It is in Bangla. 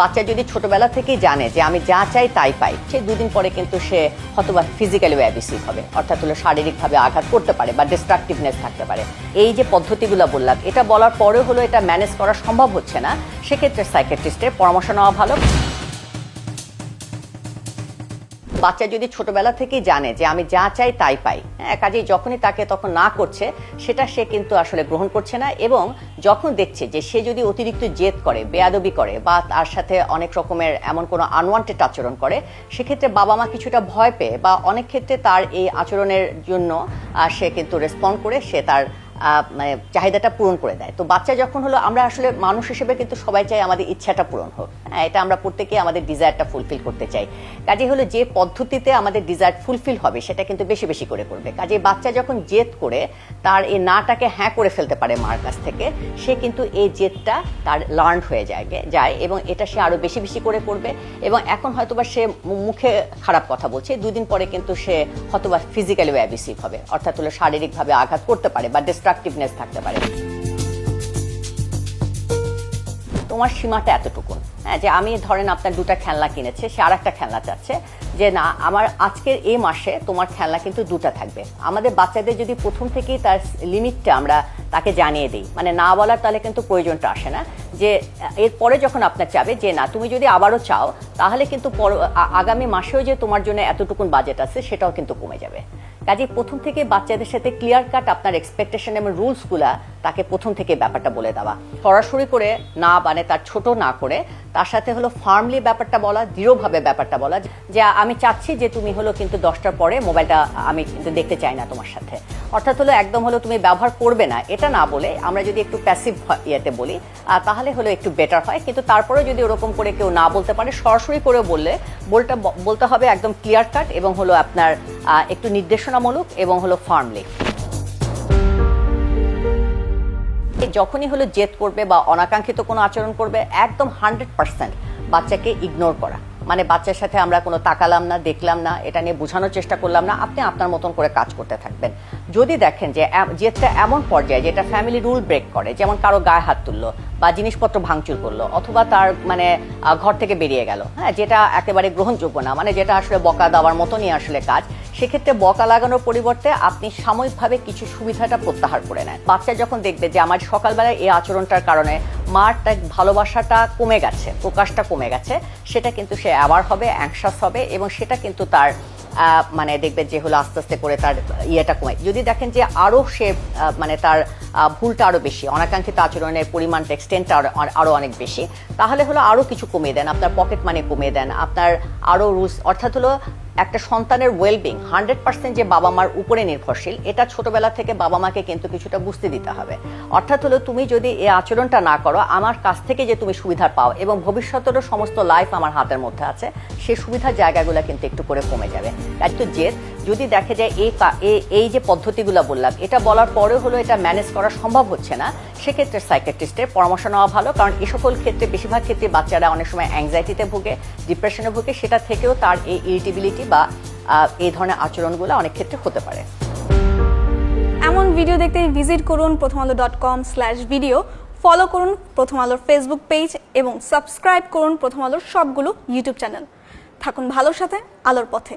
বাচ্চা যদি ছোটবেলা থেকেই জানে যে আমি যা চাই তাই পাই, সে দুদিন পরে কিন্তু সে হতবা ফিজিক্যালি অ্যাবিসিভ হবে। অর্থাৎ হলো শারীরিকভাবে আঘাত করতে পারে বা ডিস্ট্রাকটিভনেস থাকতে পারে। এই যে পদ্ধতিগুলো বললাম, এটা বলার পরেও হলো এটা ম্যানেজ করা সম্ভব হচ্ছে না। সেক্ষেত্রে সাইকেট্রিস্টের পরামর্শ নেওয়া ভালো। বাচ্চা যদি ছোটবেলা থেকেই জানে যে আমি যা চাই তাই পাই হ্যাঁ কাজেই যখনই তাকে তখন না করছে, সেটা সে কিন্তু আসলে গ্রহণ করছে না এবং যখন দেখছে যে সে যদি অতিরিক্ত জেদ করে, বেয়াদবি করে বা তার সাথে অনেক রকমের এমন কোনো আনওয়ান্টেড আচরণ করে, সেক্ষেত্রে বাবা মা কিছুটা ভয় পেয়ে বা অনেক ক্ষেত্রে তার এই আচরণের জন্য সে কিন্তু রেসপন্ড করে, সে তার মানে চাহিদাটা পূরণ করে দেয়। তো বাচ্চা যখন হলো, আমরা আসলে মানুষ হিসেবে কিন্তু সবাই চাই আমাদের ইচ্ছাটা পূরণ হোক। হ্যাঁ এটা আমরা প্রত্যেকে আমাদের ডিজায়ারটা ফুলফিল করতে চাই। কাজে হলো, যে পদ্ধতিতে আমাদের ডিজায়ার ফুলফিল হবে, সেটা কিন্তু বেশি বেশি করে করবে। কাজে বাচ্চা যখন জেদ করে, তার এই নাটাকে হ্যাঁ করে ফেলতে পারে মার কাছ থেকে, সে কিন্তু এই জেদটা তার লার্ন হয়ে যায় যায় এবং এটা সে আরও বেশি বেশি করে করবে এবং এখন হয়তোবা সে মুখে খারাপ কথা বলছে, দুদিন পরে কিন্তু সে হয়তোবা ফিজিক্যালি অ্যাবিসিভ হবে, অর্থাৎ হলো শারীরিকভাবে আঘাত করতে পারে বা ডিস্ট্রাকটিভনেস থাকতে পারে। তোমার সীমাটা এতটুকুন হ্যাঁ যে আমি ধরেন আপনার দুটা খেলনা কিনেছে, সে আর একটা খেলনা চাচ্ছে, যে না, আমার আজকের এই মাসে তোমার খেলনা কিন্তু দুটা থাকবে। আমাদের বাচ্চাদের যদি প্রথম থেকেই তার লিমিটটা আমরা তাকে জানিয়ে দিই মানে না বলার তাহলে কিন্তু প্রয়োজনটা আসে না, যে এরপরে যখন আপনার চাবে, যে না, তুমি যদি আবারও চাও, তাহলে কিন্তু আগামী মাসেও যে তোমার জন্য এতটুকুন বাজেট আছে, সেটাও কিন্তু কমে যাবে। কাজে প্রথম থেকে বাচ্চাদের সাথে ক্লিয়ার কাট আপনার এক্সপেকটেশন এবং রুলসগুলা তাকে প্রথম থেকে ব্যাপারটা বলে দেওয়া। সরাসরি করে না মানে তার ছোট না করে, তার সাথে হলো ফার্মলি ব্যাপারটা বলা, দৃঢ়ভাবে ব্যাপারটা বলা, যে আমি চাচ্ছি যে তুমি হলো কিন্তু দশটার পরে মোবাইলটা আমি কিন্তু দেখতে চাই না তোমার সাথে। অর্থাৎ হলো একদম হলো তুমি ব্যবহার করবে না, এটা না বলে আমরা যদি একটু প্যাসিভ ইয়েতে বলি তাহলে হলো একটু বেটার হয়। কিন্তু তারপরে যদি ওরকম করে কেউ না বলতে পারে, সরাসরি করে বললে, বলটা বলতে হবে একদম ক্লিয়ার কাট এবং হলো আপনার একটু নির্দেশনামূলক এবং হলো ফার্মলি যখনই হলো জেদ করবে বা অনাকাঙ্ক্ষিত কোনো আচরণ করবে, একদম হান্ড্রেড পার্সেন্ট বাচ্চাকে ইগনোর করা। মানে বাচ্চার সাথে আমরা কোনো তাকালাম না, দেখলাম না, এটা নিয়ে বোঝানোর চেষ্টা করলাম না, আপনি আপনার মতন করে কাজ করতে থাকবেন। যদি দেখেন যে জেদটা এমন পর্যায়ে, যেটা ফ্যামিলি রুল ব্রেক করে, যেমন কারও গায়ে হাত তুললো বা জিনিসপত্র ভাঙচুর করল, অথবা তার মানে ঘর থেকে বেরিয়ে গেল হ্যাঁ যেটা একেবারে গ্রহণযোগ্য না মানে যেটা আসলে বকা দেওয়ার মতনই আসলে কাজ সেক্ষেত্রে বকা লাগানোর পরিবর্তে আপনি সাময়িকভাবে কিছু সুবিধাটা প্রত্যাহার করে নেন। বাচ্চা যখন দেখবে যে আমার সকালবেলায় এই আচরণটার কারণে মার ভালোবাসাটা কমে গেছে, প্রকাশটা কমে গেছে, সেটা কিন্তু সে অ্যাওয়ার হবে অ্যাংশাস হবে এবং সেটা কিন্তু তার মানে দেখবেন যে হলো আস্তে আস্তে করে তার ইয়েটা কমে। যদি দেখেন যে আরও সে মানে তার ভুলটা আরও বেশি, অনাকাঙ্ক্ষিত আচরণের পরিমাণটা এক্সটেন্টটা আরও অনেক বেশি, তাহলে হলো আরও কিছু কমিয়ে দেন, আপনার পকেট মানি কমিয়ে দেন, আপনার আরও রুলস অর্থাৎ হলো একটা সন্তানের ওয়েলবিং হান্ড্রেড পার্সেন্ট যে বাবা মার উপরে নির্ভরশীল, এটা ছোটবেলা থেকে বাবা মাকে কিন্তু কিছুটা বুঝতে দিতে হবে। অর্থাৎ হলো তুমি যদি এই আচরণটা না করো, আমার কাছ থেকে যে তুমি সুবিধা পাও এবং ভবিষ্যতেরও সমস্ত লাইফ আমার হাতের মধ্যে আছে সেই সুবিধার জায়গাগুলো কিন্তু একটু করে কমে যাবে। জেদ, যদি দেখে যায় এই এ- এই যে পদ্ধতিগুলো বললাম, এটা বলার পরেও হলো এটা ম্যানেজ করা সম্ভব হচ্ছে না, সেক্ষেত্রে সাইকেট্রিস্টের পরামর্শ নেওয়া ভালো, কারণ এই সকল ক্ষেত্রে, বেশিরভাগ ক্ষেত্রে বাচ্চারা অনেক সময় অ্যাংজাইটিতে ভুগে ডিপ্রেশনে ভুগে, সেটা থেকেও তার এই ইরিটেবিলিটি বা এই ধরনের আচরণগুলো অনেক ক্ষেত্রে হতে পারে। এমন ভিডিও দেখতে ভিজিট করুন Prothom Alo dot com slash video follow করুন প্রথম আলোর ফেসবুক পেজ এবং সাবস্ক্রাইব করুন প্রথম আলোর সবগুলো ইউটিউব চ্যানেল থাকুন ভালোর সাথে, আলোর পথে।